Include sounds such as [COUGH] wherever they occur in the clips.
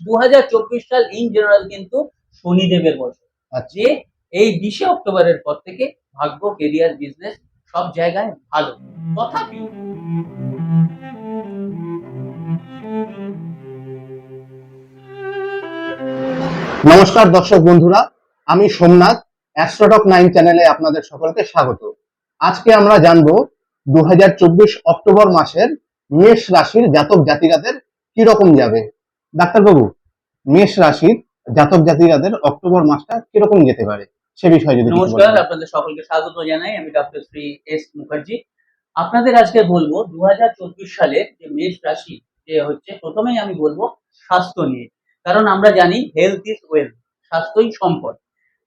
দু হাজার চব্বিশ সাল ইন জেনারেল কিন্তু শনিদেবের বছর। আচ্ছা। যে এই বিশে অক্টোবরের পর থেকে ভাগ্য কেরিয়ার বিজনেস সব জায়গায় ভালো। তথাপি নমস্কার দর্শক বন্ধুরা আমি সোমনাথ অ্যাস্ট্রোটক নাইন চ্যানেলে আপনাদের সকলকে স্বাগত। আজকে আমরা জানব দু হাজার চব্বিশ অক্টোবর মাসের মেষ রাশির জাতক জাতিকাদের কি রকম যাবে। ডাক্তারবাবু মেষ রাশির জাতক জাতিকাদের অক্টোবর মাসটা কীরকম যেতে পারে? সে বিষয়ে যদি নমস্কার আপনাদের সকলকে স্বাগত জানাই। আমি ডক্টর শ্রী এস মুখার্জি। আপনাদের আজকে বলব দু সালের যে মেষ রাশি যে হচ্ছে প্রথমেই আমি বলব স্বাস্থ্য নিয়ে। কারণ আমরা জানি হেলথ ইজ ওয়েলথ স্বাস্থ্যই সম্পদ।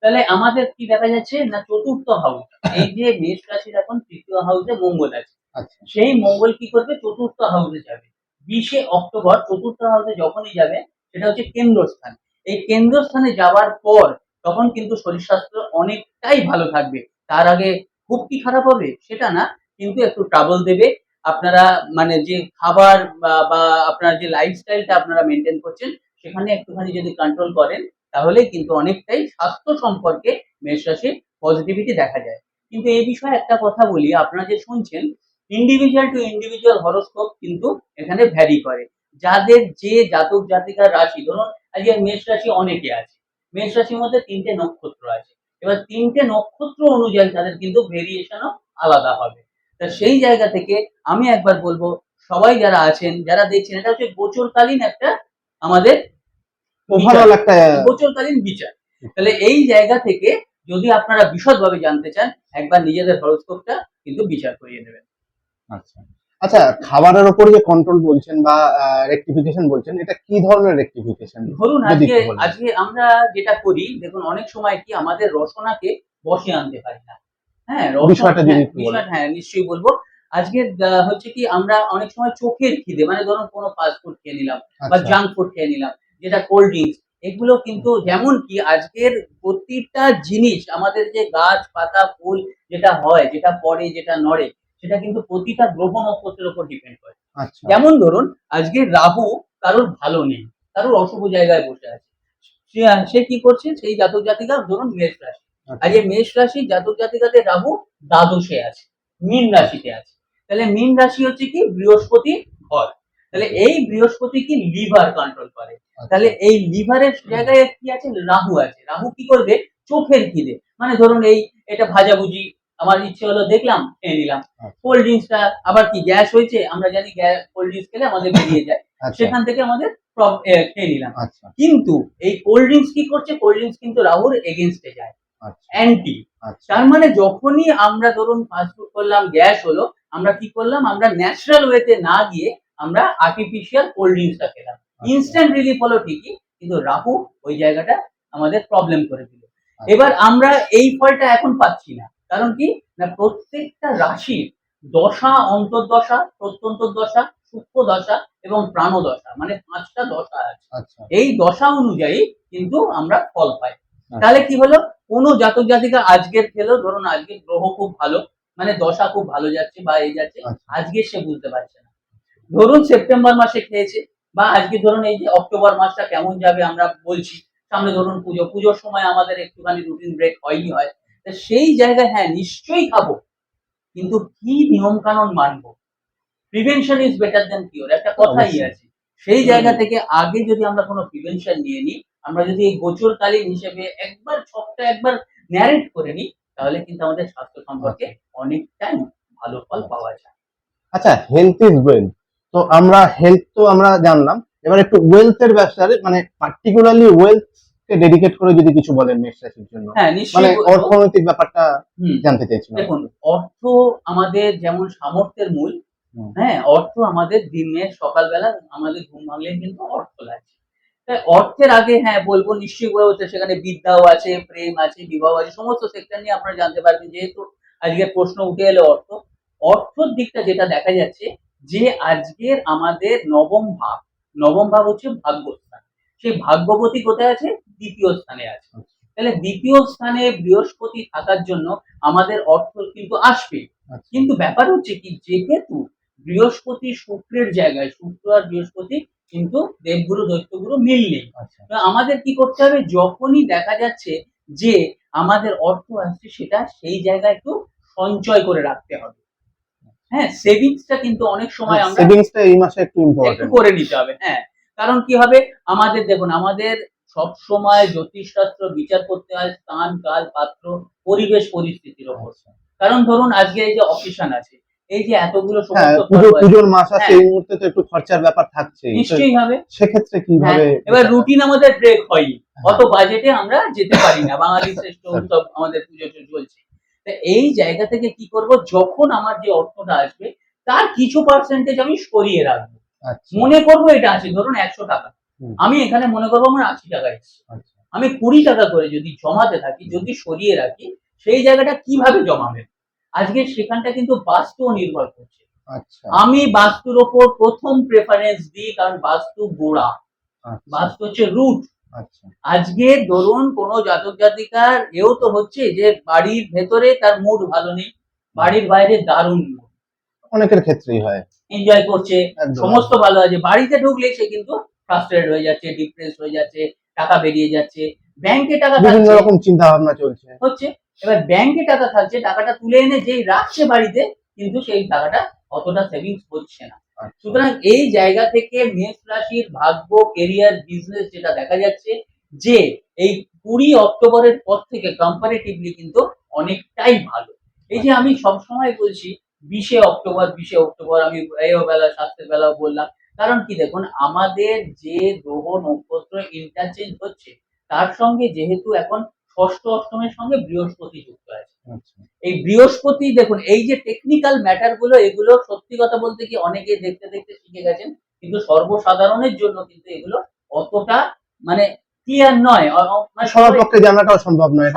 তাহলে আমাদের কি দেখা যাচ্ছে না চতুর্থ হাউস এই যে মেষ রাশির এখন তৃতীয় হাউসে মঙ্গল আছে। আচ্ছা। সেই মঙ্গল কি করবে? চতুর্থ হাউসে যাবে। বিশে অক্টোবর চতুর্থ হাউসে যখনই যাবে, সেটা হচ্ছে কেন্দ্রস্থান। এই কেন্দ্রস্থানে যাওয়ার পর তখন কিন্তু শরীর স্বাস্থ্য অনেকটাই ভালো থাকবে। তার আগে খুব কি খারাপ হবে সেটা না, কিন্তু একটু ট্রাবল দেবে। আপনারা মানে যে খাবার বা বা আপনার যে লাইফস্টাইলটা আপনারা মেনটেন করছেন, সেখানে একটুখানি যদি কন্ট্রোল করেন তাহলে কিন্তু অনেকটাই স্বাস্থ্য সম্পর্কে মেষ রাশির পজিটিভিটি দেখা যায়। কিন্তু এই বিষয়ে একটা কথা বলি, আপনারা যে শুনছেন ইন্ডিভিজুয়াল টু ইন্ডিভিজুয়াল হরোস্কোপ কিন্তু এখানে ভ্যারি করে। যাদের যে জাতক জাতিকার রাশি ধরুন আজকে মেষ রাশি অনেকে আছে। মেষ রাশির মধ্যে তিনটে নক্ষত্র আছে। এবার তিনটে নক্ষত্র অনুযায়ী তাদের কিন্তু ভেরিয়েশনও আলাদা হবে। তা সেই জায়গা থেকে আমি একবার বলব সবাই যারা আছেন যারা দেখছেন এটা হচ্ছে গোচরকালীন একটা আমাদের ওভারঅল একটা গোচরকালীন বিচার। তাহলে এই জায়গা থেকে যদি আপনারা বিশদভাবে জানতে চান একবার নিজেদের হরোস্কোপটা কিন্তু বিচার করিয়ে নেবেন আচ্ছা। আচ্ছা খাবারের উপর যে কন্ট্রোল বলছেন বা রেকটিফিকেশন বলছেন এটা কি ধরনের রেকটিফিকেশন ধরুন আজকে আজকে আমরা যেটা করি দেখুন অনেক সময় কি আমাদের রসনাকে বসে আনতে পারি না। হ্যাঁ বিষয়টা হ্যাঁ, হ্যাঁ নিশ্চয়ই বলব। আজকে হচ্ছে কি আমরা অনেক সময় চোখের খিদে মানে ধরুন কোনো ফাস্ট ফুড খেয়ে নিলাম বা আচ্ছা। জাঙ্ক ফুড খেয়ে নিলাম যেটা কোল্ড ড্রিঙ্কস এগুলো কিন্তু যেমন কি আজকের প্রতিটা জিনিস আমাদের যে গাছ পাতা ফুল যেটা হয় যেটা পড়ে যেটা নড়ে সেটা কিন্তু প্রতিটা গ্রহ নক্ষত্রের উপর ডিপেন্ড করে। আচ্ছা। যেমন ধরুন আজকে রাহু কারোর ভালো নেই কারোর অশুভ জায়গায় বসে আছে। সে- কি করছে? সেই জাতক জাতিকা ধরুন মেষ রাশি। আচ্ছা। আজকে মেষ রাশি জাতক জাতিকাদের রাহু দ্বাদশে আছে মীন রাশিতে আছে। তাহলে মীন রাশি হচ্ছে কি? বৃহস্পতি ঘর। তাহলে এই বৃহস্পতি কি? লিভার কন্ট্রোল করে। তাহলে এই লিভারের জায়গায় কি আছে? রাহু আছে। রাহু কি করবে? চোখের খিদে। মানে ধরুন এই এটা ভাজাভুজি আমার ইচ্ছে হলো দেখলাম খেয়ে নিলাম। আচ্ছা। কোল্ড ড্রিঙ্কসটা আবার কি গ্যাস হয়েছে? আমরা জানি কোল্ড ড্রিঙ্কস খেলে আমাদের বেরিয়ে যায়। আচ্ছা। সেখান থেকে আমাদের খেয়ে নিলাম। আচ্ছা। কিন্তু এই কোল্ড ড্রিঙ্কস কি করছে? কোল্ড ড্রিঙ্কস কিন্তু রাহুর এগেনস্টে যায়। আচ্ছা। অ্যান্টি আচ্ছা। তার মানে যখনই আমরা ধরুন ফাস্টফুড করলাম গ্যাস হলো আমরা কি করলাম? আমরা ন্যাচারাল ওয়েতে না গিয়ে আমরা আর্টিফিশিয়াল কোল্ড ড্রিঙ্কসটা খেলাম। আচ্ছা। ইনস্ট্যান্ট রিলিফ হলো ঠিকই কিন্তু রাহু ওই জায়গাটা আমাদের প্রবলেম করে দিল। আচ্ছা। এবার আমরা এই ফলটা এখন পাচ্ছি না। কারণ কি? না প্রত্যেকটা রাশির দশা অন্তর্দশা প্রত্যন্তর দশা সূক্ষ্ম দশা এবং প্রাণদশা মানে পাঁচটা দশা আছে। আচ্ছা। এই দশা অনুযায়ী কিন্তু আমরা ফল পাই। তাহলে কি হলো? কোনো জাতক জাতিকা আজকের খেলো ধরুন আজকে গ্রহ খুব ভালো মানে দশা খুব ভালো যাচ্ছে বা এই যাচ্ছে আচ্ছা। আজকে সে বুঝতে পারছে না। ধরুন সেপ্টেম্বর মাসে খেয়েছে বা আজকে ধরুন এই যে অক্টোবর মাসটা কেমন যাবে আমরা বলছি সামনে ধরুন পুজো পুজোর সময় আমাদের একটুখানি রুটিন ব্রেক হয়নি হয় সেই জায়গায় হ্যাঁ নিশ্চয়ই খাব। কিন্তু কি নিয়ম কানুন মানবো? Prevention is better than cure একটা কথাই আছে। সেই জায়গা থেকে আগে যদি আমরা কোনো প্রিভেনশন নিয়ে নিই আমরা যদি এই গোচরকালীন হিসেবে একবার ছকটা একবার ন্যারেট করে নিই তাহলে কিন্তু আমাদের স্বাস্থ্য সম্পর্কে অনেকটাই ভালো ফল পাওয়া যায়। আচ্ছা হেলথ ইজ ওয়েলথ তো আমরা হেলথ তো আমরা জানলাম। এবার একটু ওয়েলথ এর ব্যবসায় মানে পার্টিকুলারলি ওয়েলথ ডেডিকেট করে যদি কিছু বলেন মেষ রাশির জন্য। হ্যাঁ মানে অর্থনৈতিক ব্যাপারটা জানতে চাইছিলাম। দেখুন অর্থ আমাদের যেমন সামর্থ্যের মূল হ্যাঁ অর্থ আমাদের দিনের সকালবেলা আমাদের ঘুম ভাঙলে কিন্তু অর্থ লাগে তাই অর্থের আগে হ্যাঁ বলব নিশ্চয়ই বলে হচ্ছে সেখানে বিদ্যাও আছে প্রেম আছে বিবাহ আছে সমস্ত সেক্টর নিয়ে আপনারা জানতে পারবেন যেহেতু আজকে প্রশ্ন উঠে এলো অর্থ। অর্থর দিকটা যেটা দেখা যাচ্ছে যে আজকের আমাদের নবম ভাব নবম ভাব হচ্ছে ভাগ্যস্থান সেই ভাগ্যবতী কোথায় আছে? দ্বিতীয় স্থানে আছে। তাহলে দ্বিতীয় স্থানে বৃহস্পতি থাকার জন্য আমাদের অর্থ কিন্তু আসবে। আচ্ছা। কিন্তু ব্যাপার হচ্ছে কি? যেহেতু বৃহস্পতি শুক্রের জায়গায় শুক্র আর বৃহস্পতি কিন্তু দেবগুরু দৈত্যগুরু মিল নেই আচ্ছা। তো আমাদের কি করতে হবে? যখনই দেখা যাচ্ছে যে আমাদের অর্থ আসছে সেটা সেই জায়গায় একটু সঞ্চয় করে রাখতে হবে। হ্যাঁ সেভিংসটা কিন্তু অনেক সময় আমরা সেভিংসটা এই মাসে একটু একটু ইম্পর্টেন্ট করে নিতে হবে। হ্যাঁ কারণ কি হবে? আমাদের দেখুন আমাদের সব সময় জ্যোতিষশাস্ত্র বিচার করতে হয় স্থান কাল পাত্র পরিবেশ পরিস্থিতির ওপর। কারণ ধরুন আজকে এই যে অকেশন আছে এই যে এতগুলো হ্যাঁ পুজোর মাস আছে হ্যাঁ। এই মুহূর্তে তো একটু খরচার ব্যাপার থাকছে। নিশ্চয়ই হবে। সেক্ষেত্রে হ্যাঁ, কীভাবে এবার রুটিন আমাদের ব্রেক হয়নি। অত বাজেটে আমরা যেতে পারি না। বাঙালি শ্রেষ্ঠ উৎসব আমাদের পুজো চলছে। এই জায়গা থেকে কি করব? যখন আমার যে অর্থটা আসবে তার কিছু পার্সেন্টেজ আমি সরিয়ে রাখব। আচ্ছা মনে করব এটা আছে ধরুন একশো টাকা। আমি এখানে মনে করব আমার আশি টাকা আচ্ছা। আমি কুড়ি টাকা করে যদি জমাতে থাকি যদি সরিয়ে রাখি সেই জায়গাটা কীভাবে জমাবে? আজকে সেখানটা কিন্তু বাস্তু নির্ভর করছে। আচ্ছা। আমি বাস্তুর ওপর প্রথম প্রেফারেন্স দিই কারণ বাস্তু গোড়া। আচ্ছা। বাস্তু হচ্ছে রুট আচ্ছা। আজকে ধরুন কোন জাতক জাতিকার এও তো হচ্ছে যে বাড়ির ভেতরে তার মুড ভালো নেই বাড়ির বাইরে দারুণ অনেকের ক্ষেত্রেই হয়। এনজয় করছে সমস্ত ভালো আছে। বাড়িতে ঢুকলে সে কিন্তু ফ্রাস্ট্রেটেড হয়ে যাচ্ছে ডিপ্রেস হয়ে যাচ্ছে টাকা বেরিয়ে যাচ্ছে। ব্যাংকে টাকা বিভিন্ন রকম চিন্তা ভাবনা চলছে। হচ্ছে। এবার ব্যাংকে টাকা থাকছে টাকাটা তুলে এনে যেই রাখছে বাড়িতে কিন্তু সেই টাকাটা অতটা সেভিংস হচ্ছে না। আচ্ছা। সুতরাং এই জায়গা থেকে মেষ রাশির ভাগ্য কেরিয়ার বিজনেস যেটা দেখা যাচ্ছে যে এই কুড়ি অক্টোবরের পর থেকে কম্পারেটিভলি কিন্তু অনেকটাই ভালো। এই যে আমি সবসময় বলছি বিশে অক্টোবর বিশে অক্টোবর আমি বেলা স্বাস্থ্যের বেলাও বললাম। কারণ কি দেখুন আমাদের যে গ্রহ নক্ষত্র ইন্টারচেঞ্জ হচ্ছে তার সঙ্গে যেহেতু এখন ষষ্ঠ অষ্টমের সঙ্গে বৃহস্পতি যুক্ত আছে। আচ্ছা। এই বৃহস্পতি দেখুন এই যে টেকনিক্যাল ম্যাটারগুলো এগুলো সত্যি কথা বলতে কি অনেকে দেখতে দেখতে শিখে গেছেন কিন্তু সর্বসাধারণের জন্য কিন্তু এগুলো অতটা মানে ক্লিয়ার নয়। মানে সবার পক্ষে জানাটাও সম্ভব নয়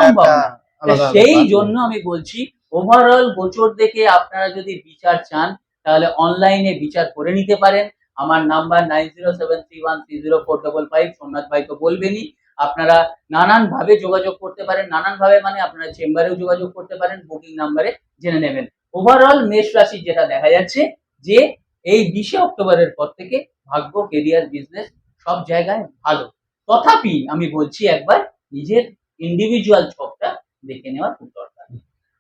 সেই জন্য আমি বলছি ওভারঅল গোচর দেখে আপনারা যদি বিচার চান, তাহলে অনলাইনে বিচার করে নিতে পারেন। আমার number nine zero seven three one three zero four double five Somnath ভাই তো বলবেনই। আপনারা নানান ভাবে যোগাযোগ করতে পারেন। নানান ভাবে মানে আপনারা চেম্বারেও যোগাযোগ করতে পারেন বুকিং নাম্বারে জেনে নেবেন। ওভারঅল মেষ রাশি যেটা দেখা যাচ্ছে, যে এই বিশে অক্টোবরের পর থেকে ভাগ্য কেরিয়ার বিজনেস সব জায়গায় ভালো। তথাপি আমি বলছি একবার, নিজের ইন্ডিভিজুয়াল ছকটা দেখে নেওয়ার দরকার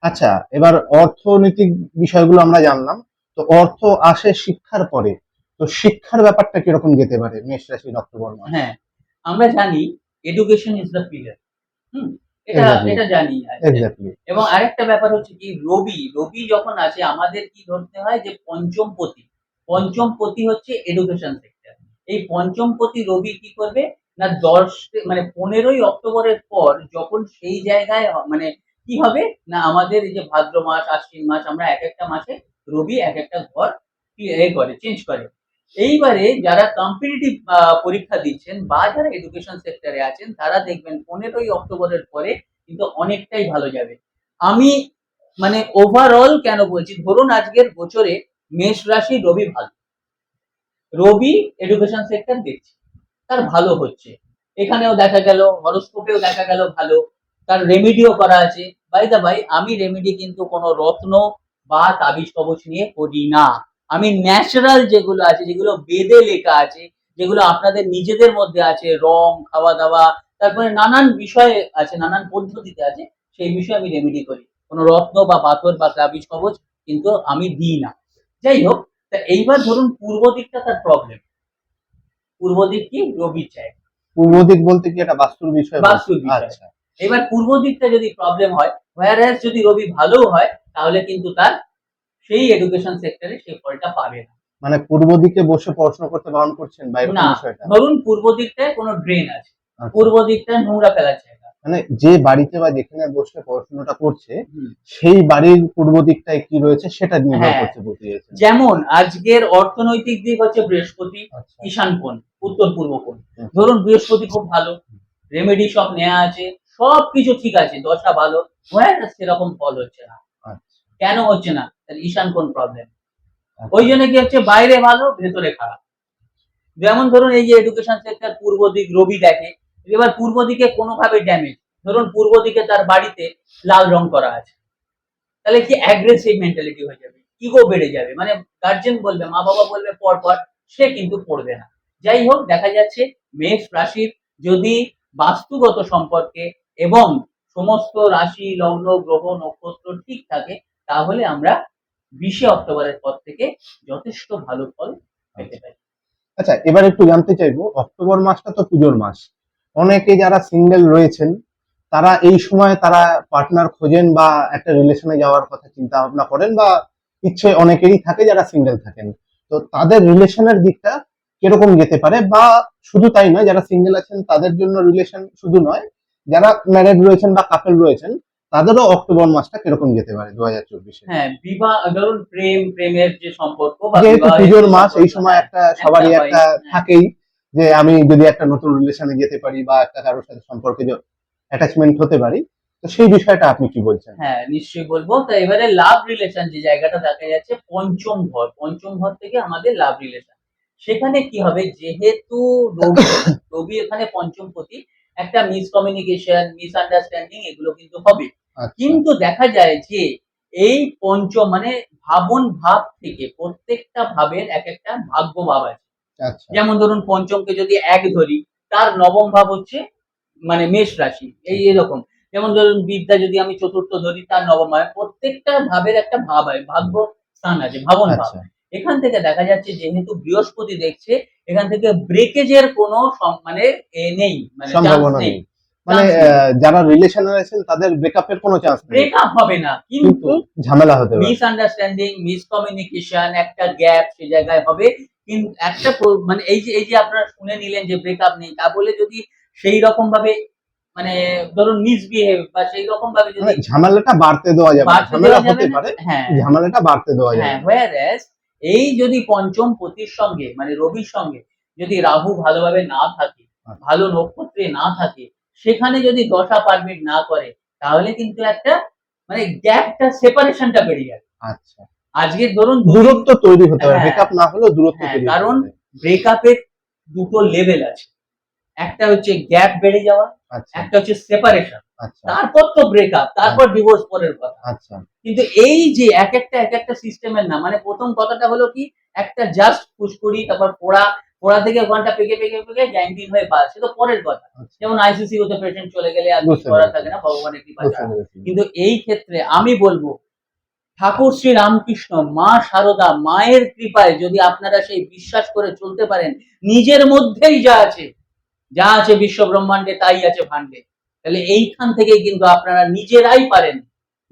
আচ্ছা এবার অর্থনৈতিক বিষয়গুলো আমরা জানলাম। তো অর্থ আসে শিক্ষার পরে। তো শিক্ষার ব্যাপারটা কীরকম যেতে পারে মেষ রাশি অক্টোবর মাস? হ্যাঁ আমরা জানি education is the pillar hmm? এটা Exactly. এটা জানি এক্স্যাক্টলি এবং আরেকটা ব্যাপার হচ্ছে কি রবি রবি যখন আসে আমাদের কি ধরতে হয় যে পঞ্চম পতি পঞ্চম পতি হচ্ছে এডুকেশন সেক্টর এই পঞ্চম পতি রবি কি করবে? না দশ মানে পনেরোই অক্টোবরের পর যখন সেই জায়গায় মানে কি হবে? না, আমাদের এই যে ভাদ্র মাস, আশ্বিন মাস, আমরা এক একটা মাসে রবি এক একটা ঘর করে চেঞ্জ করে। এইবারে যারা কম্পিটিটিভ পরীক্ষা দিচ্ছেন বা যারা এডুকেশন সেক্টরে আছেন, তারা দেখবেন পনেরোই অক্টোবরের পরে কিন্তু অনেকটাই ভালো যাবে। আমি মানে ওভারঅল কেন বলছি? ধরুন আজকের বছরে মেষ রাশি, রবি ভালো। রবি এডুকেশন সেক্টর দেখছে, তার ভালো হচ্ছে। এখানেও দেখা গেল হরস্কোপেও দেখা গেল ভালো। তার রেমিডিও করা আছে। বাই দা ভাই আমি রেমিডি কিন্তু কোনো রত্ন বা তাবিজ কবচ নিয়ে করি না। আমি ন্যাচারাল যেগুলো আছে যেগুলো বেদে লেখা আছে যেগুলো আপনাদের নিজেদের মধ্যে আছে রং খাওয়া দাওয়া তারপরে নানান বিষয়ে আছে নানান পদ্ধতিতে আছে সেই বিষয়ে আমি রেমেডি করি। কোনো রত্ন বা পাথর বা তাবিজ কবচ কিন্তু আমি দিই না। যাই হোক তা এইবার ধরুন পূর্ব দিকটা তার প্রবলেম পূর্ব দিক কি? রবির চাই পূর্ব দিক বলতে কি? এটা বাস্তুর বিষয় বাস্তুর বিষয়। আচ্ছা এবার পূর্ব দিকটা যদি প্রবলেম হয় হোয়ার যদি রবি ভালো হয় তাহলে কিন্তু তার সেই এডুকেশন সেক্টরে সেই ফলটা পাবে না। মানে পূর্ব দিকে বসে পড়াশোনা করতে বারণ করছেন বা না ধরুন পূর্ব দিকটায় কোনো ড্রেন আছে। আচ্ছা। পূর্ব দিকটায় নোংরা ফেলার জায়গা। মানে যে বাড়িতে বা যেখানে বসে পড়াশোনাটা করছে সেই বাড়ির পূর্ব দিকটাই কি রয়েছে সেটা নির্ভর হ্যাঁ। করছে বলতে যেমন আজকের অর্থনৈতিক দিক হচ্ছে বৃহস্পতি আচ্ছা। ঈশান কোণ উত্তর পূর্ব কোণ ধরুন বৃহস্পতি খুব ভালো রেমেডি সব নেওয়া আছে সব কিছু ঠিক আছে দশা ভালো। হোয়ার সেরকম ফল হচ্ছে না। আচ্ছা। কেন হচ্ছে না? তাহলে ঈশান কোণ প্রবলেম আচ্ছা। ওই জন্য কি হচ্ছে? বাইরে ভালো ভেতরে খারাপ। যেমন ধরুন এই যে এডুকেশন সেক্টর পূর্ব দিক রবি দেখে এবার পূর্ব দিকে কোনোভাবে ড্যামেজ ধরুন পূর্ব দিকে তার বাড়িতে লাল রং করা আছে। তাহলে কি অ্যাগ্রেসিভ মেন্টালিটি হয়ে যাবে? ইগো বেড়ে যাবে। মানে গার্জেন বলবে মা বাবা বলবে পর পর সে কিন্তু পড়বে না। যাই হোক দেখা যাচ্ছে মেষ রাশির যদি বাস্তুগত সম্পর্কে এবং সমস্ত রাশি, লগ্ন, গ্রহ, নক্ষত্র ঠিক থাকে, তাহলে আমরা বিশে অক্টোবরের পর থেকে যথেষ্ট ভালো ফল পেতে পারি। আচ্ছা এবার একটু জানতে চাইব, অক্টোবর মাসটা তো পুজোর মাস। অনেকে যারা সিঙ্গেল রয়েছেন, তারা এই সময় তারা পার্টনার খোঁজেন বা একটা রিলেশনে যাওয়ার কথা চিন্তা ভাবনা করেন বা ইচ্ছে অনেকেরই থাকে যারা সিঙ্গেল থাকেন। তো তাদের রিলেশনের দিকটা কীরকম যেতে পারে বা শুধু তাই নয়, যারা সিঙ্গেল আছেন, তাদের জন্য রিলেশন শুধু নয় যারা ম্যারেড রয়েছেন বা কাপেল রয়েছেন তাদেরও অক্টোবর মাসটা কীরকম যেতে পারে দু হাজার চব্বিশে? হ্যাঁ বিবাহ ধরুন প্রেম প্রেমের যে সম্পর্ক বা যেহেতু পুজোর মাস এই সময় হ্যাঁ, একটা সবারই একটা হয়। থাকেই যে আমি যদি একটা নতুন রিলেশনে যেতে পারি বা একটা কারোর সাথে সম্পর্কে অ্যাটাচমেন্ট হতে পারি তো সেই বিষয়টা আপনি কি বলছেন? হ্যাঁ নিশ্চয়ই বলব। তো এবারে লাভ রিলেশন যে জায়গাটা দেখা যাচ্ছে পঞ্চম ঘর। পঞ্চম ঘর থেকে আমাদের লাভ রিলেশন সেখানে কি হবে? যেহেতু রবি [COUGHS] রবি এখানে পঞ্চম পতি একটা মিসকমিউনিকেশন মিসআন্ডারস্ট্যান্ডিং এগুলো কিন্তু হবে। আচ্ছা, কিন্তু দেখা যায় যে এই পঞ্চম মানে ভাবন ভাব থেকে প্রত্যেকটা ভাবের এক একটা ভাগ্য ভাব আছে। আচ্ছা। যেমন ধরুন পঞ্চমকে যদি এক ধরি তার নবম ভাব হচ্ছে মানে মেষ রাশি এই এরকম। যেমন ধরুন বিদ্যা যদি আমি চতুর্থ ধরি তার নবম ভাবে প্রত্যেকটা ভাবের একটা ভাব হয় ভাগ্য স্থান আছে ভাবন ভাব। আচ্ছা। এখান থেকে দেখা যাচ্ছে যেহেতু বৃহস্পতি দেখছে এখান থেকে ব্রেকেজের কোনো মানে এ নেই মানে সম্ভাবনা নেই। মানে যারা রিলেশনে আছেন তাদের ব্রেকআপের কোনো চান্স নেই। ব্রেকআপ হবে না কিন্তু ঝামেলা হতে পারে। একটা গ্যাপ সে জায়গায় হবে। কিন্তু একটা মানে এই যে এই যে আপনারা শুনে নিলেন যে ব্রেকআপ নেই তা বলে যদি সেই রকম ভাবে মানে ধরুন মিসবিহেভ বা সেই রকম ভাবে যদি মানে ঝামেলাটা বাড়তে দেওয়া যাবে ঝামেলা হতে পারে। হ্যাঁ। ঝামেলাটা বাড়তে দেওয়া যাবে হ্যাঁ এই যদি পঞ্চম পতির সঙ্গে মানে রবির সঙ্গে যদি রাহু ভালোভাবে না থাকে আচ্ছা। ভালো নক্ষত্রে না থাকে সেখানে যদি দশা পারমিট না করে তাহলে কিন্তু একটা মানে গ্যাপটা সেপারেশনটা বেরিয়ে যাবে আচ্ছা আজকে ধরুন দূরত্ব তৈরি হতে পারে হ্যাঁ। ব্রেকআপ না হলেও দূরত্ব হ্যাঁ, কারণ ব্রেকআপের দুটো লেভেল আছে একটা হচ্ছে গ্যাপ বেড়ে যাওয়া আচ্ছা। একটা হচ্ছে সেপারেশন আচ্ছা। তারপর তো ব্রেকআপ তারপর ডিভোর্স পরের কথা। আচ্ছা। কিন্তু এই যে এক একটা এক একটা সিস্টেমের না মানে প্রথম কথাটা হলো কি একটা জাস্ট ফুসকুড়ি তারপর পোড়া পোড়া থেকে ঘণ্টা পেকে পেকে পেকে গ্যাংটিন হয়ে পাস সে তো পরের কথা। আচ্ছা। যেমন আইসিসি হতে পেশেন্ট চলে গেলে আর কিছু করার থাকে না ভগবানের কৃপা কিন্তু এই ক্ষেত্রে আমি বলব ঠাকুর শ্রী রামকৃষ্ণ মা শারদা মায়ের কৃপায় যদি আপনারা সেই বিশ্বাস করে চলতে পারেন নিজের মধ্যেই যা আছে যা আছে বিশ্ব ব্রহ্মাণ্ডে তাই আছে ভাণ্ডে। তাহলে এইখান থেকে কিন্তু আপনারা নিজেরাই পারেন।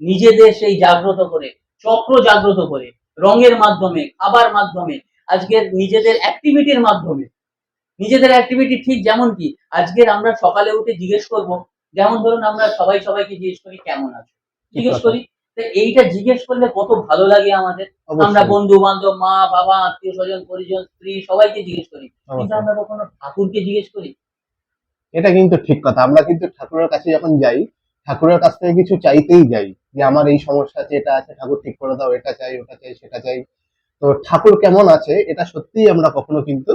নিজেদের সেই জাগ্রত করে চক্র জাগ্রত করে রঙের মাধ্যমে খাবার মাধ্যমে আজকের নিজেদের অ্যাক্টিভিটির মাধ্যমে। নিজেদের অ্যাক্টিভিটি ঠিক যেমন কি আজকের আমরা সকালে উঠে জিজ্ঞেস করব যেমন ধরুন আমরা সবাই সবাইকে জিজ্ঞেস করি কেমন আছো? জিজ্ঞেস করি এইটা জিজ্ঞেস করলে কত ভালো লাগে আমাদের? আমরা বন্ধু বান্ধব মা বাবা আত্মীয় স্বজন পরিজন স্ত্রী সবাইকে জিজ্ঞেস করি। কিন্তু আমরা কখনো ঠাকুরকে জিজ্ঞেস করি? এটা কিন্তু ঠিক কথা। আমরা কিন্তু ঠাকুরের কাছে যখন যাই ঠাকুরের কাছ থেকে কিছু চাইতেই যাই যে আমার এই সমস্যা আছে এটা আছে ঠাকুর ঠিক করে দাও এটা চাই ওটা চাই সেটা চাই। তো ঠাকুর কেমন আছে এটা সত্যিই আমরা কখনো কিন্তু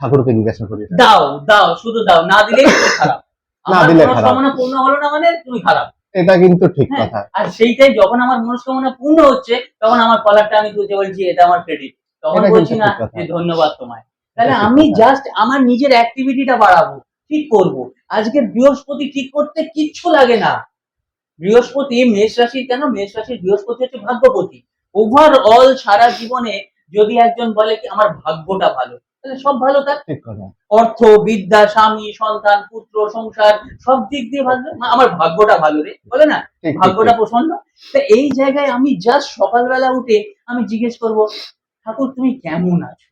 ঠাকুরকে জিজ্ঞাসা করি দাও দাও শুধু দাও না তুমি খারাপ। [LAUGHS] না দিলে মনস্কামনা পূর্ণ হলো না মানে তুমি খারাপ। এটা কিন্তু ঠিক হ্যাঁ, কথা। আর সেইটাই যখন আমার মনস্কামনা পূর্ণ হচ্ছে তখন আমার কলারটা আমি তুলতে বলছি এটা আমার ক্রেডিট তখন বলছি না যে ধন্যবাদ তোমায়। তাহলে আমি জাস্ট আমার নিজের অ্যাক্টিভিটিটা বাড়াবো। ঠিক করব? আজকে বৃহস্পতি ঠিক করতে কিচ্ছু লাগে না। বৃহস্পতি মেষ রাশি কেন? মেষ রাশির বৃহস্পতি হচ্ছে ভাগ্যপতি। ওভারঅল সারা জীবনে যদি একজন বলে কি আমার ভাগ্যটা ভালো তাহলে সব ভালো তার? অর্থ বিদ্যা স্বামী সন্তান পুত্র সংসার সব দিক দিয়ে ভালো? আমার ভাগ্যটা ভালো রে। বলে না? ভাগ্যটা প্রসন্ন? তো এই জায়গায় আমি জাস্ট সকালবেলা উঠে আমি জিজ্ঞেস করব ঠাকুর তুমি কেমন আছো?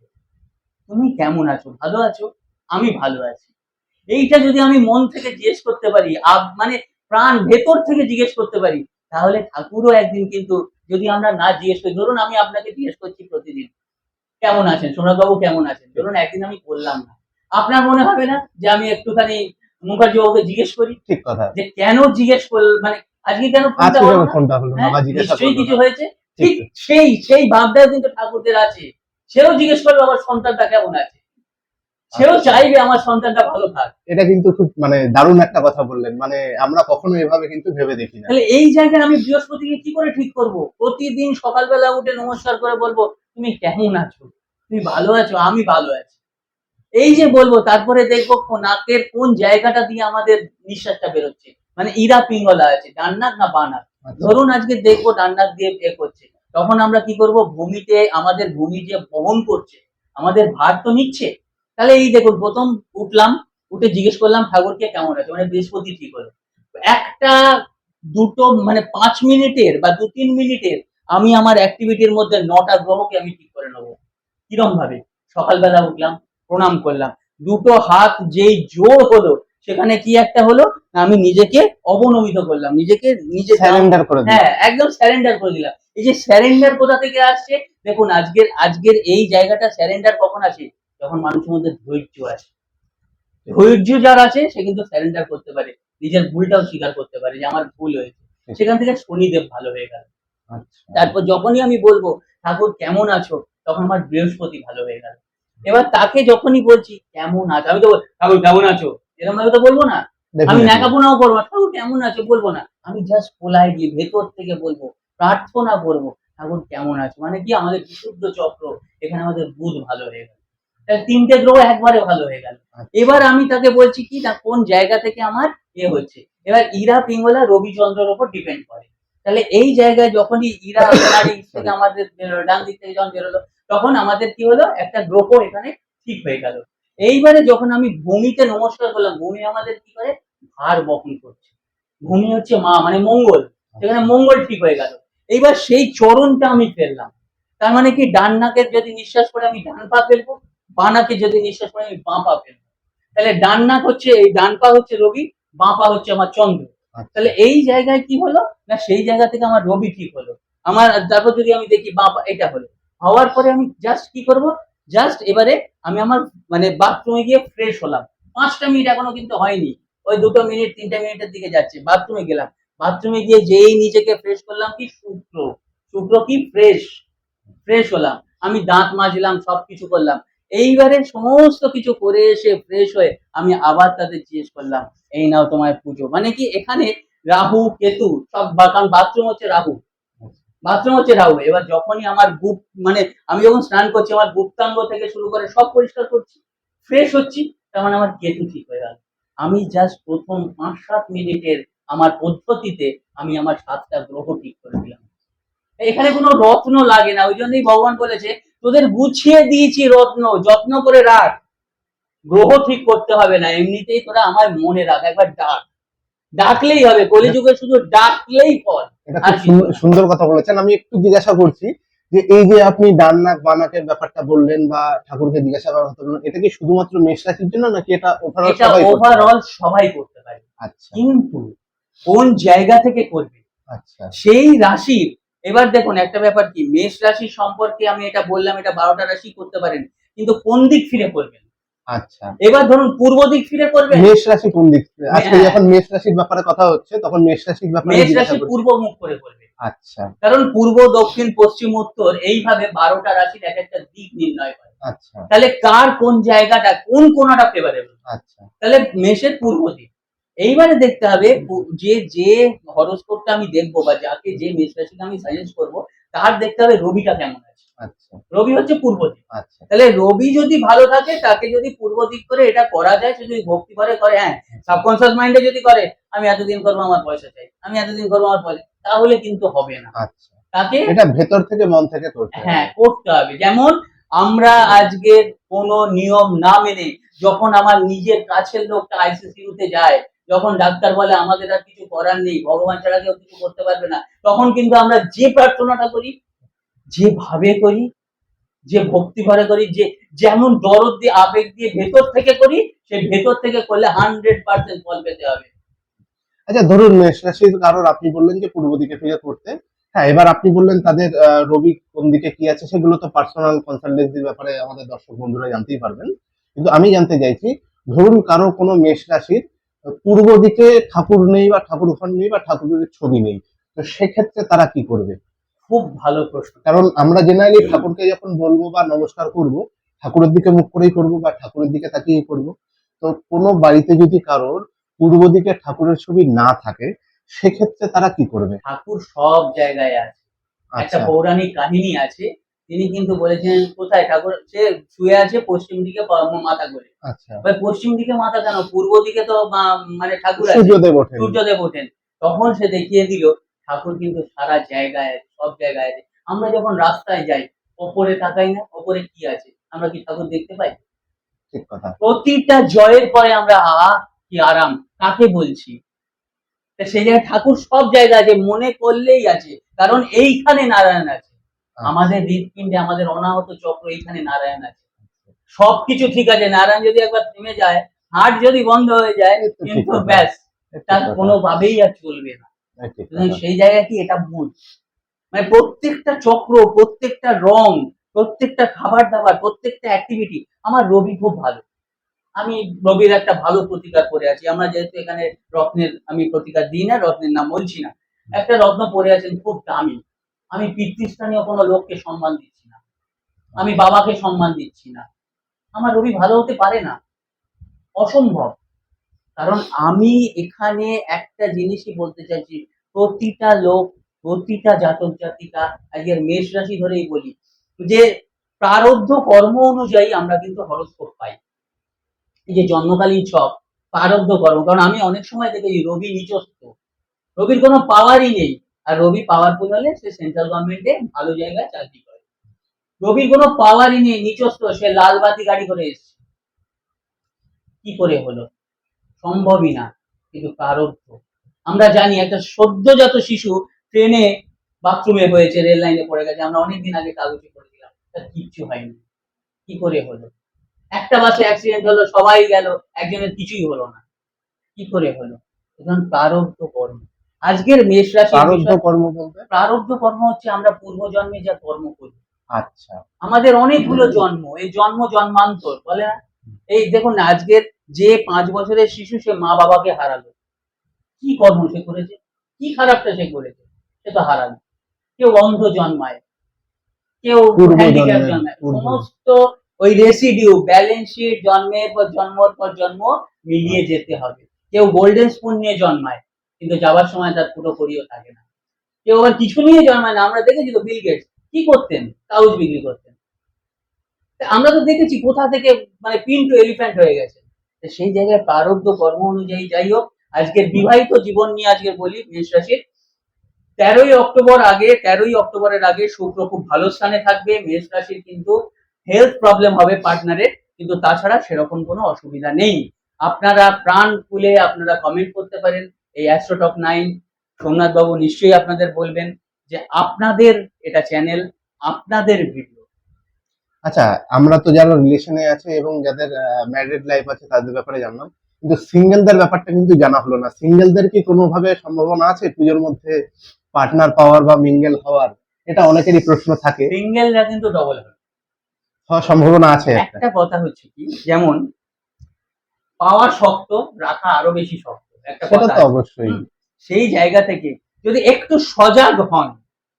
তুমি কেমন আছো? ভালো আছো? আমি ভালো আছি। এইটা যদি আমি মন থেকে জিজ্ঞেস করতে পারি মানে প্রাণ ভেতর থেকে জিজ্ঞেস করতে পারি তাহলে ঠাকুরও একদিন কিন্তু যদি আমরা না জিজ্ঞেস করি ধরুন আমি আপনাকে জিজ্ঞেস করছি প্রতিদিন কেমন আছেন? সোমনাথবাবু কেমন আছেন? ধরুন একদিন আমি করলাম না। আপনার মনে হবে না যে আমি একটুখানি মুখার্জি বাবুকে জিজ্ঞেস করি? ঠিক কথা। যে কেন জিজ্ঞেস করল মানে আজকে কেন ফোনটা হলো হ্যাঁ, বাবা নিশ্চয়ই কিছু হয়েছে? ঠিক সেই সেই ভাবটাও কিন্তু ঠাকুরদের আছে। সেও জিজ্ঞেস করবে আমার সন্তানটা কেমন আছে? সেও। চাইবে আমার সন্তানটা ভালো থাক। এটা কিন্তু খুব মানে দারুণ একটা কথা বললেন। মানে আমরা কখনো এভাবে কিন্তু ভেবে দেখি না। তাহলে এই জায়গায় আমি বৃহস্পতিকে কি করে ঠিক করব? প্রতিদিন সকালবেলা উঠে নমস্কার করে বলব তুমি কেমন আছো? তুমি ভালো আছো? আমি ভালো আছি। এই যে বলব তারপরে দেখব নাকের কোন জায়গাটা দিয়ে আমাদের নিঃশ্বাসটা বেরোচ্ছে। মানে ইরা পিঙ্গলা আছে ডান নাক না বানাক আচ্ছা। ধরুন আজকে দেখব ডান নাক দিয়ে এ করছে। তখন আমরা কি করব? ভূমিতে আমাদের ভূমি যে বহন করছে আমাদের ভার তো নিচ্ছে। তাহলে এই দেখুন প্রথম উঠলাম উঠে জিজ্ঞেস করলাম ঠাকুরকে কেমন আছে? মানে বৃহস্পতি ঠিক হলো। একটা দুটো মানে পাঁচ মিনিটের বা দু তিন মিনিটের আমি আমার অ্যাক্টিভিটির মধ্যে নটা গ্রহকে আমি ঠিক করে নেব। কিরম ভাবে সকালবেলা উঠলাম প্রণাম করলাম। দুটো হাত যেই জোর হলো সেখানে কি একটা হলো? আমি নিজেকে অবনমিত করলাম। নিজেকে নিজে স্যারেন্ডার করে হ্যাঁ একদম স্যারেন্ডার করে দিলাম। এই যে স্যারেন্ডার কোথা থেকে আসছে? দেখুন আজকের আজকের এই জায়গাটা স্যারেন্ডার কখন আসে? যখন মানুষের মধ্যে ধৈর্য আসে। ধৈর্য যার আছে সে কিন্তু স্যারেন্ডার করতে পারে। নিজের ভুলটাও স্বীকার করতে পারে যে আমার ভুল হয়েছে। সেখান থেকে শনিদেব ভালো হয়ে গেল। আচ্ছা। তারপর যখনই আমি বলব ঠাকুর কেমন আছো? তখন আমার বৃহস্পতি ভালো হয়ে গেল। এবার তাকে যখনই বলছি কেমন আছো? আমি তো বল- ঠাকুর কেমন আছো? এরকম ভাবে তো বলব না। আমি. ন্যাকাপোনাও করব না। ঠাকুর কেমন আছো? বলব না। আমি জাস্ট পোলাইটলি ভেতর থেকে বলব প্রার্থনা করব ঠাকুর কেমন আছো? মানে কি? আমাদের বিশুদ্ধ চক্র। এখানে আমাদের বুধ ভালো হয়ে গেল। তিনটে গ্রহ একবারে ভালো হয়ে গেল। এবার আমি তাকে বলছি কি না কোন জায়গা থেকে আমার এ হচ্ছে? এবার ইরা পিঙ্গলা রবিচন্দ্রের উপর ডিপেন্ড করে। তাহলে এই জায়গায় যখনই ইরা [LAUGHS] থেকে আমাদের ডান দিক থেকে যখন বেরোলো তখন আমাদের কি হলো? একটা গ্রহ এখানে ঠিক হয়ে গেল। এইবারে যখন আমি ভূমিতে নমস্কার করলাম ভূমি আমাদের কি করে? ভার বহন করছে। ভূমি হচ্ছে মা মানে মঙ্গল। সেখানে মঙ্গল ঠিক হয়ে গেল। এইবার সেই চরণটা আমি ফেললাম। তার মানে কি ডান নাকের যদি নিঃশ্বাস করে আমি ডান পা ফেলব? বাঁ নাকে যদি নিঃশ্বাস করে আমি বাঁ পা ফেলব। তাহলে ডান নাক হচ্ছে এই ডান পা হচ্ছে রবি বাঁ পা হচ্ছে আমার চন্দ্র। আচ্ছা। তাহলে এই জায়গায় কি হলো? না সেই জায়গা থেকে আমার রবি ঠিক হলো। আমার তারপর যদি আমি দেখি বাঁ পা এটা হলো। হওয়ার পরে আমি জাস্ট কি করব? জাস্ট এবারে আমি আমার মানে বাথরুমে গিয়ে ফ্রেশ হলাম। পাঁচটা মিনিট এখনও কিন্তু হয়নি। ওই দুটো মিনিট তিনটা মিনিটের দিকে যাচ্ছে বাথরুমে গেলাম। বাথরুমে গিয়ে যেই নিজেকে ফ্রেশ করলাম কি শুক্র? শুক্র কি ফ্রেশ ফ্রেশ হলাম। আমি দাঁত মাজলাম সব কিছু করলাম। এইবারে সমস্ত কিছু করে এসে ফ্রেশ হয়ে আমি আবার তাদের জিজ্ঞেস করলাম, এই নাও তোমার পুজো। মানে কি এখানে রাহু, কেতু সব কারণ বাথরুম হচ্ছে রাহু। বাথরুম হচ্ছে রাহু। এবার যখনই আমার গুপ মানে আমি যখন স্নান করছি, আমার গুপ্তাঙ্গ থেকে শুরু করে সব পরিষ্কার করছি ফ্রেশ হচ্ছি, তার মানে আমার কেতু ঠিক হয়ে গেল। আমি জাস্ট প্রথম পাঁচ সাত মিনিটের আমার পদ্ধতিতে আমি আমার সাতটা গ্রহ ঠিক করে দিলাম। এখানে কোনো রত্ন লাগে না ওই জন্যই ভগবান বলেছে তোদের গুছিয়ে দিয়েছি রত্ন যত্ন করে রাখ। গ্রহ ঠিক করতে হবে না এমনিতেই তোরা আমার মনে রাখ একবার ডাক। ডাকলেই হবে কলিযুগে শুধু ডাকলেই ফল। সুন্দর- কথা বলেছেন। আমি একটু জিজ্ঞাসা করছি যে এই যে আপনি ডান নাক বানাকের ব্যাপারটা বললেন বা ঠাকুরকে জিজ্ঞাসা করার কথা বললেন এটা কি শুধুমাত্র মেষ রাশির জন্য নাকি এটা ওভারঅল সবাই করতে পারে? ওভারঅল সবাই করতে পারে। আচ্ছা। কিন্তু কোন জায়গা থেকে করবে? আচ্ছা। সেই রাশির এবার দেখুন একটা ব্যাপার কি মেষ রাশি সম্পর্কে আমি এটা বললাম এটা বারোটা রাশি করতে পারেন কিন্তু কোন দিক ফিরে করবেন? আচ্ছা। এবার ধরুন পূর্ব দিক ফিরে করবেন? মেষ রাশি কোন দিক আজকে হ্যাঁ। যখন মেষ রাশির ব্যাপারে কথা হচ্ছে তখন মেষ রাশির ব্যাপারে মেষ রাশি। পূর্ব মুখ করে করবে। আচ্ছা। কারণ পূর্ব দক্ষিণ পশ্চিম উত্তর এইভাবে বারোটা রাশির এক একটা দিক নির্ণয় করে। আচ্ছা। তাহলে কার কোন জায়গাটা কোন কোনাটা ফেভারেবল আচ্ছা। তাহলে মেষের পূর্ব দিক। এইবারে দেখতে হবে যে যে হরস্কোপটা আমি দেখব বা যাকে যে মেষ রাশিকে আমি সাজেস্ট করব তার দেখতে হবে রবিটা কেমন আছে। আচ্ছা। রবি হচ্ছে পূর্ব দিক। আচ্ছা। তাহলে রবি যদি ভালো থাকে তাকে যদি পূর্ব দিক করে এটা করা যায় সে যদি ভক্তি করে করে হ্যাঁ সাবকনসিয়াস মাইন্ডে যদি করে আমি এতদিন করব আমার পয়সা চাই আমি এতদিন করব আমার পয়সা তাহলে কিন্তু হবে না। আচ্ছা। তাকে এটা ভেতর থেকে মন থেকে করতে হবে। হ্যাঁ করতে হবে। যেমন আমরা আজকের কোনো নিয়ম না মেনে যখন আমার নিজের কাছের লোকটা আইসিসিউতে যায় যখন ডাক্তার বলে, আমাদের আর কিছু করার নেই, ভগবান ছাড়া কেউ কিছু করতে পারবে না, তখন কিন্তু আমরা যে প্রার্থনাটা করি যেভাবে করি, যে ভক্তি ভরে করি, যে যেমন দরদ দিয়ে, আবেগ দিয়ে ভেতর থেকে করি, সেই ভেতর থেকে করলে হান্ড্রেড পার্সেন্ট ফল পেতে হবে। আচ্ছা ধরুন, মেষ রাশির আপনি বললেন যে পূর্ব দিকে ফিরে করতে। হ্যাঁ এবার আপনি বললেন তাদের রবি কোন দিকে কি আছে, সেগুলো তো পার্সোনাল কনসালটেন্সির ব্যাপারে আমাদের দর্শক বন্ধুরা জানতেই পারবেন। কিন্তু আমি জানতে চাইছি, ধরুন কারও কোনো মেষ রাশির পূর্ব দিকে ঠাকুর নেই বা ঠাকুর ঘর নেই বা ঠাকুরের ছবি নেই। তো সেক্ষেত্রে তারা কি করবে? খুব ভালো প্রশ্ন। কারণ আমরা জেনারেলি ঠাকুরকে যখন বলব বা নমস্কার করব ঠাকুরের দিকে মুখ করেই করব বা ঠাকুরের দিকে তাকিয়েই করব তো কোনো বাড়িতে যদি কারোর পূর্ব দিকে ঠাকুরের ছবি না থাকে সেক্ষেত্রে তারা কি করবে? ঠাকুর সব জায়গায় আছে। একটা আচ্ছা। পৌরাণিক কাহিনী আছে তিনি কিন্তু বলেছেন কোথায় ঠাকুর? সে শুয়ে আছে পশ্চিম দিকে মাথা করে আচ্ছা। পশ্চিম দিকে মাথা কেন? পূর্ব দিকে তো মানে ঠাকুর সূর্যদেব ওঠেন। সূর্যদেব ওঠেন। তখন সে দেখিয়ে দিল ঠাকুর কিন্তু সারা জায়গায় সব জায়গায় আছে। আমরা যখন রাস্তায় যাই ওপরে তাকাই না ওপরে কি আছে? আমরা কি ঠাকুর দেখতে পাই? ঠিক কথা। প্রতিটা জয়ের পরে আমরা আহা কি আরাম কাকে বলছি? তা সেই জায়গায় ঠাকুর সব জায়গায় আছে মনে করলেই আছে। কারণ এইখানে নারায়ণ আছে। আমাদের হৃদপিণ্ডে আমাদের অনাহত চক্র এইখানে নারায়ণ আছে। সবকিছু ঠিক আছে নারায়ণ যদি একবার থেমে যায় হার্ট যদি বন্ধ হয়ে যায় কিন্তু ব্যাস তার কোনোভাবেই আর চলবে না। সেই জায়গায় কি এটা বুঝ মানে প্রত্যেকটা চক্র প্রত্যেকটা রং প্রত্যেকটা খাবার দাবার প্রত্যেকটা অ্যাক্টিভিটি আমার রবি খুব ভালো। আমি রবির একটা ভালো প্রতিকার পরে আছি। আমরা যেহেতু এখানে রত্নের আমি প্রতিকার দিই না রত্নের নাম বলছি না। একটা রত্ন পরে আছেন খুব দামি। আমি পিতৃস্থানীয় কোনো লোককে সম্মান দিচ্ছি না। আমি বাবাকে সম্মান দিচ্ছি না। আমার রবি ভালো হতে পারে না। অসম্ভব। কারণ আমি এখানে একটা জিনিসই বলতে চাইছি, প্রতিটা লোক, প্রতিটা জাতক জাতিকা, আজকের মেষ রাশি ধরেই বলি, যে প্রারব্ধ কর্ম অনুযায়ী আমরা কিন্তু হরস্কোপ পাই। এই যে জন্মকালীন ছক, প্রারব্ধ কর্ম। কারণ আমি অনেক সময় দেখেছি রবি নিচস্ত রবির কোনো পাওয়ারই নেই। আর রবি পাওয়ারফুল হলে সে সেন্ট্রাল গভর্নমেন্টে ভালো জায়গায় চাকরি করে। রবির কোনো পাওয়ারই নেই নিচস্ত সে লাল বাতি গাড়ি করে এসছে। কি করে হলো? সম্ভবই না, কিন্তু প্রারব্ধ আমরা জানি একটা সদ্যজাত শিশু ট্রেনে বাথরুমে হয়েছে, রেল লাইনে পড়ে গেছে, আমরা অনেকদিন আগে কাগজে পড়েছিলাম তার কিচ্ছু হয়নি। কি করে হলো? একটা বাসে অ্যাক্সিডেন্ট হলো, সবাই গেল, একজনের কিছুই হলো না। কি করে হলো? সুতরাং প্রারব্ধ কর্ম আজকের মেষ রাশি প্রারব্ধ কর্ম বলতে? প্রারব্ধ কর্ম হচ্ছে আমরা পূর্বজন্মে যা কর্ম করি। আচ্ছা। আমাদের অনেকগুলো জন্ম এই জন্ম জন্মান্তর বলে না? এই দেখুন আজকের যে পাঁচ বছরের শিশু সে মা বাবাকে হারালো। কি কর্ম সে করেছে? কি খারাপটা সে করেছে? সে তো হারালো। কেউ অন্ধ জন্মায় কেউ পূর্ব জন্মে, পূর্ব। সমস্ত ওই রেসিডিউ ব্যালেন্স শিট জন্মের পর জন্মর পর জন্ম মিলিয়ে যেতে হবে। কেউ গোল্ডেন স্পুন নিয়ে জন্মায় কিন্তু যাওয়ার সময় তার পুরোপুরিও থাকে না। কেউ আবার কিছু নিয়ে জন্মায় না আমরা দেখেছি তো বিল গেটস কি করতেন? কাউজ বিক্রি করতেন। আমরা তো দেখেছি কোথা থেকে মানে পিন টু এলিফ্যান্ট হয়ে গেছে। সেই জায়গায় প্রারব্ধ কর্ম অনুযায়ী যাই হোক আজকের বিবাহিত জীবন নিয়ে আজকে বলি মেষ রাশির। তেরোই অক্টোবর আগে, তেরোই অক্টোবরের আগে শুক্র খুব ভালো স্থানে থাকবে, মেষ রাশির কিন্তু হেলথ প্রবলেম হবে পার্টনারের কিন্তু তাছাড়া সেরকম কোনো অসুবিধা নেই। আপনারা প্রাণ খুলে আপনারা কমেন্ট করতে পারেন। এই অ্যাস্ট্রোটক নাইন সোমনাথ বাবু নিশ্চয়ই আপনাদের বলবেন যে আপনাদের এটা চ্যানেল আপনাদের ভিডিও আচ্ছা আমরা তো যারা রিলেশনে আছে এবং যাদের ম্যারিড লাইফ আছে তাদের ব্যাপারে জানলাম। কিন্তু সিঙ্গেলদের ব্যাপারটা কিন্তু জানা হলো না। সিঙ্গেলদের কি কোনোভাবে সম্ভাবনা আছে পুজোর মধ্যে? পার্টনার পাওয়ার বা মিঙ্গেল হওয়ার? এটা অনেকেরই প্রশ্ন থাকে। সিঙ্গেলরা কিন্তু ডবল হবে। হওয়ার সম্ভাবনা আছে একটা। একটা কথা হচ্ছে কি? যেমন পাওয়া শক্ত রাখা আরও বেশি শক্ত। একটা কথা অবশ্যই। সেই জায়গা থেকে যদি একটু সজাগ হন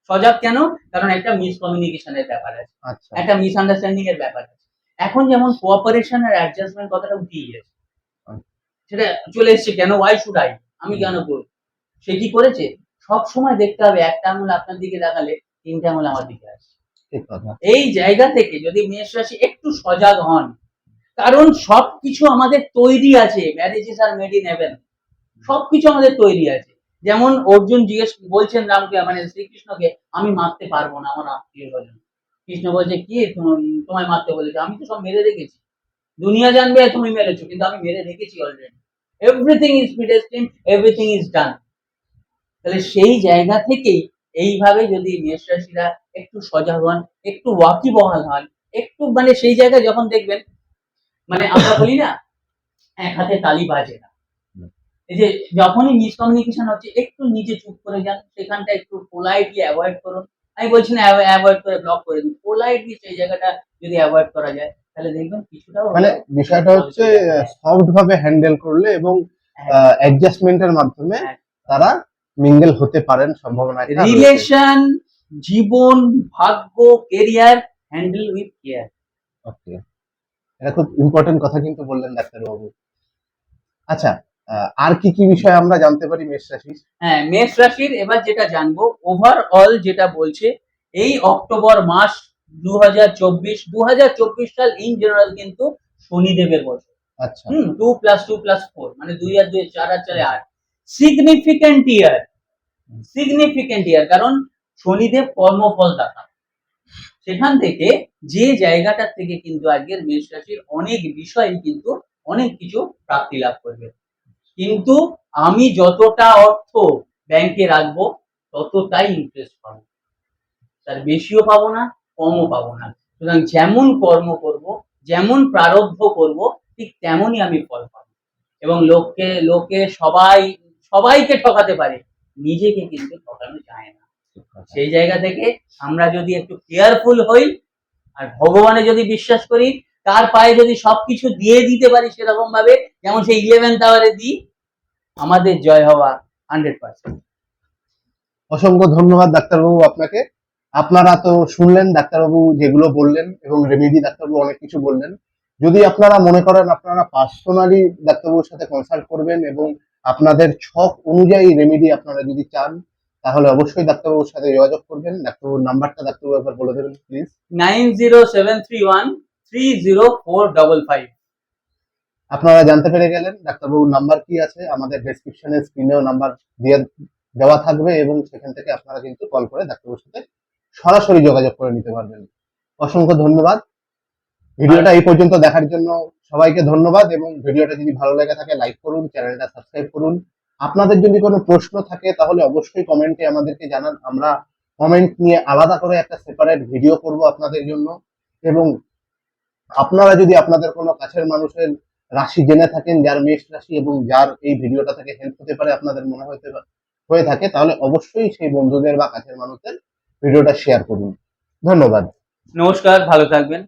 সজাগ কেন? কারণ একটা মিসকমিউনিকেশনের ব্যাপার আছে। আচ্ছা। একটা মিসআন্ডারস্ট্যান্ডিং এর ব্যাপার আছে। এখন যেমন কোঅপারেশন আর অ্যাডজাস্টমেন্ট কথাটা উঠিয়ে গেছে। আচ্ছা। সেটা চলে এসছে কেন? ওয়াই শুড আই আমি কেন করব? সে কি করেছে? সব সময় দেখতে হবে একটা আঙুল আপনার দিকে দেখালে তিনটা আঙুল আমার দিকে কথা। এই জায়গা থেকে যদি মেষ রাশি একটু সজাগ হন কারণ সবকিছু আমাদের তৈরি আছে marriages are made in heaven সবকিছু আমাদের তৈরি আছে। যেমন অর্জুন জিজ্ঞেস বলছেন রামকে মানে শ্রীকৃষ্ণকে, আমি মারতে পারব না আমার আত্মীয় স্বজন। কৃষ্ণ বলছে, কি? তোমায় মারতে বলেছে? আমি তো সব মেরে রেখেছি। দুনিয়া জানবে তুমি মেরেছো, কিন্তু আমি মেরে রেখেছি already everything is predestine everything is done তাহলে সেই জায়গা থেকেই এইভাবে যদি মেষ রাশিরা একটু সজাগ হন, একটু ওয়াকিবহাল হন, একটু মানে সেই জায়গায় যখন দেখবেন মানে আমরা বলি না, এক হাতে তালি বাজে না। এই যে যখনই মিসকমিউনিকেশন হচ্ছে একটু নিজে চুপ করে যান সেখানটা একটু পোলাইটলি অ্যাভয়েড করুন। আমি বলছি না অ্যাভয়েড করে ব্লক করে দিন। পোলাইটলি সেই জায়গাটা যদি অ্যাভয়েড করা যায় তাহলে দেখবেন কিছুটা মানে বিষয়টা হচ্ছে সফট ভাবে হ্যান্ডেল করলে এবং অ্যাডজাস্টমেন্টের মাধ্যমে হ্যাঁ। তারা মিঙ্গেল হতে পারেন সম্ভাবনা রিলেশন জীবন ভাগ্য career handle with care okay এটা খুব ইম্পর্টেন্ট কথা কিন্তু বললেন ডাক্তারবাবু। আচ্ছা আর কি কি বিষয় আমরা জানতে পারি মেষ রাশি হ্যাঁ মেষ রাশির এবার যেটা জানব ওভারঅল যেটা বলছে এই অক্টোবর মাস দু হাজার চব্বিশ দু হাজার চব্বিশ সাল ইন জেনারেল কিন্তু শনিদেবের বছর। আচ্ছা। হুম two plus two plus four মানে দুই আর দুই চার আর চারে আট। সিগনিফিকেন্ট ইয়ার সিগনিফিকেন্ট ইয়ার কারণ শনিদেব কর্মফল দাতা সেখান থেকে যে জায়গাটার থেকে কিন্তু আজকের মেষ রাশির অনেক বিষয় কিন্তু অনেক কিছু প্রাপ্তি লাভ করবে। কিন্তু আমি যতটা অর্থ ব্যাংকে রাখব, ততটাই ইন্টারেস্ট পাবো। তার বেশিও পাবো না, কমও পাবো না। সুতরাং যেমন কর্ম করব, যেমন প্রারব্ধ করব, ঠিক তেমনই আমি ফল পাবো। এবং লোককে, লোকে সবাই, সবাইকে ঠকাতে পারে, নিজেকে কিন্তু ঠকানো যায় না। সেই জায়গা থেকে আমরা যদি একটু কেয়ারফুল হই, আর ভগবানে যদি বিশ্বাস করি তার পায়ে যদি সবকিছু দিয়ে দিতে পারি সেরকম ভাবে যেমন সেই ইলেভেন্থ আওয়ারে দিই আমাদের জয় হওয়া হান্ড্রেড পার্সেন্ট অসংখ্য ধন্যবাদ ডাক্তারবাবু আপনাকে। আপনারা তো শুনলেন ডাক্তারবাবু যেগুলো বললেন এবং রেমেডি ডাক্তারবাবু অনেক কিছু বললেন। যদি আপনারা মনে করেন আপনারা পার্সোনালি ডাক্তারবাবুর সাথে কনসাল্ট করবেন এবং আপনাদের ছক অনুযায়ী রেমেডি আপনারা যদি চান তাহলে অবশ্যই ডাক্তারবাবুর সাথে যোগাযোগ করবেন। ডাক্তারবাবুর নাম্বারটা ডাক্তারবাবু একবার বলে দেবেন please nine zero seven three one three zero four double five আপনারা জানতে পেরে গেলেন ডাক্তারবাবুর নাম্বার কি আছে, আমাদের ডেসক্রিপশনে স্ক্রিনেও নাম্বার দিয়ে দেওয়া থাকবে এবং সেখান থেকে আপনারা কিন্তু কল করে ডাক্তারবাবুর সাথে সরাসরি যোগাযোগ করে নিতে পারবেন। অসংখ্য ধন্যবাদ। ভিডিওটা এই পর্যন্ত দেখার জন্য সবাইকে ধন্যবাদ এবং ভিডিওটা যদি ভালো লেগে থাকে লাইক করুন, চ্যানেলটা সাবস্ক্রাইব করুন। আপনাদের যদি কোনো প্রশ্ন থাকে, তাহলে অবশ্যই কমেন্টে আমাদেরকে জানান। আমরা কমেন্ট নিয়ে আলাদা করে একটা সেপারেট ভিডিও করব আপনাদের জন্য এবং আপনারা যদি আপনাদের কোনো কাছের মানুষের রাশি জেনে থাকেন, যার মেষ রাশি এবং যার এই ভিডিওটা থেকে হেল্প হতে পারে, আপনাদের মনে হতে হয়ে থাকে, তাহলে অবশ্যই সেই বন্ধুদের বা কাছের মানুষদের ভিডিওটা শেয়ার করুন। ধন্যবাদ। নমস্কার, ভালো থাকবেন।